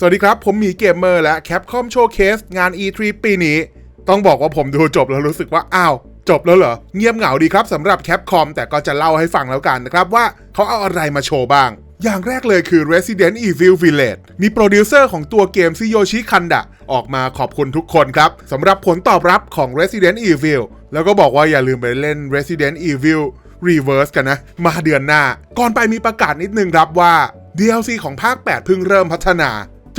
สวัสดีครับ ผมหมีเกมเมอร์และ Capcom Showcase งาน E3 ปีนี้ ต้องบอกว่าผมดูจบแล้วรู้สึกว่า อ้าว จบแล้วเหรอ เงียบเหงาดีครับสำหรับ Capcom แต่ก็จะเล่าให้ฟังแล้วกันนะครับว่าเขาเอาอะไรมาโชว์บ้าง อย่างแรกเลยคือ Resident Evil Village มีโปรดิวเซอร์ของตัวเกมซิโยชิคันดะออกมาขอบคุณทุกคนครับสำหรับผลตอบรับของ Resident Evil แล้วก็บอกว่าอย่าลืมไปเล่น Resident Evil Reverse กันนะ มาเดือนหน้า ก่อนไปมีประกาศนิดนึงครับว่า DLC ของภาค 8 เพิ่งเริ่มพัฒนา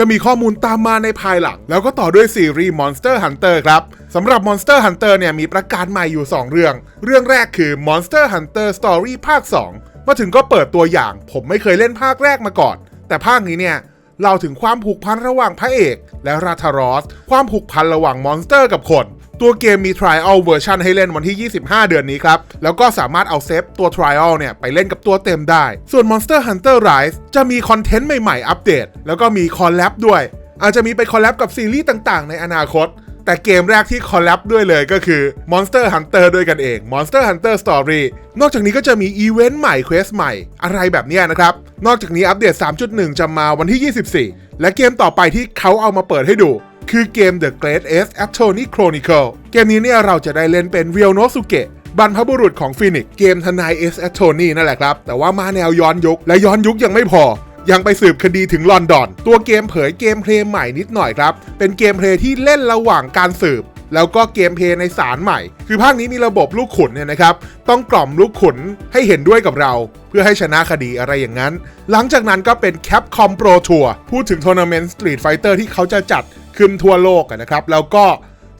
จะมีข้อมูลตามมาในภายหลัง แล้วก็ต่อด้วยซีรีส์ Monster Hunter ครับสำหรับ Monster Hunter เนี่ยมีประกาศใหม่อยู่ 2 เรื่อง เรื่องแรกคือ Monster Hunter Story ภาค 2 มาถึงก็เปิดตัวอย่าง ผมไม่เคยเล่นภาคแรกมาก่อน แต่ภาคนี้เนี่ยเล่าถึงความผูกพันระหว่างพระเอก และราทารอส ความผูกพันระหว่างมอนสเตอร์กับคน ตัวเกมมี Trial เวอร์ชันให้เล่นวันที่ 25 เดือนนี้ครับ แล้วก็สามารถเอาเซฟตัว Trial เนี่ย ไปเล่นกับตัวเต็มได้ ส่วน Monster Hunter Rise จะมีคอนเทนต์ใหม่ ๆ อัปเดต แล้วก็มีคอลแลบด้วย อาจจะมีไปคอลแลบกับซีรีส์ต่างๆ ในอนาคต แต่เกมแรกที่คอลแลบด้วยเลยก็คือ Monster Hunter ด้วยกันเอง Monster Hunter Story นอกจากนี้ก็จะมีอีเวนต์ใหม่เควสใหม่อะไรแบบนี้นะครับ นอกจากนี้อัปเดต 3.1 จะมาวันที่ 24 และเกมต่อไปที่เขาเอามาเปิดให้ดู คือเกม The Great Ace Attorney Chronicle เกมนี้เนี่ยเราจะได้เล่นเป็นเรียวโนสุเกะบรรพบุรุษของฟินิกเกมทนายเอสแอตโทนี่นั่นแหละครับ แต่ว่ามาแนวย้อนยุคและย้อนยุคยังไม่พอ ยังไปสืบคดีถึงลอนดอน ตัวเกมเผยเกมเพลย์ใหม่นิดหน่อยครับ เป็นเกมเพลย์ที่เล่นระหว่างการสืบ แล้วก็เกมเพลย์ในศาลใหม่ คือภาคนี้มีระบบลูกขุนเนี่ยนะครับ ต้องกล่อมลูกขุนให้เห็นด้วยกับเรา เพื่อให้ชนะคดีอะไรอย่างนั้น หลังจากนั้นก็เป็น Capcom Pro Tour พูดถึงทัวร์นาเมนต์ Street Fighter ที่เขาจะจัด ขึ้นทั่วโลกนะครับ แล้วก็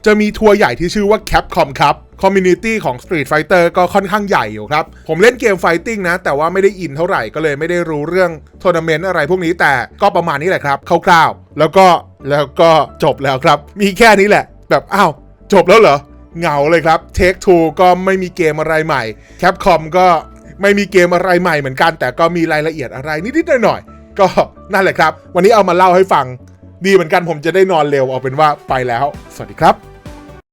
จะมีทัวร์ใหญ่ที่ชื่อว่า Capcom ครับคอมมูนิตี้ของ Street Fighter ก็ค่อนข้างใหญ่อยู่ครับ ผมเล่นเกมไฟติ้งนะ แต่ว่าไม่ได้อินเท่าไหร่ก็เลยไม่ได้รู้เรื่องทัวร์นาเมนต์อะไรพวกนี้แต่ก็ประมาณนี้แหละครับคร่าวๆ แล้วก็แล้วก็จบแล้วครับ มีแค่นี้แหละ แบบอ้าวจบแล้วเหรอเหงาเลยครับ Take Two ก็ไม่มีเกมอะไรใหม่ Capcom ก็ไม่มีเกมอะไรใหม่เหมือนกัน แต่ก็มีรายละเอียดอะไรนิดๆหน่อยๆก็นั่นแหละครับ วันนี้เอามาเล่าให้ฟัง ดีเหมือนกันผมจะได้นอนเร็วเอาเป็นว่าไปแล้ว สวัสดีครับ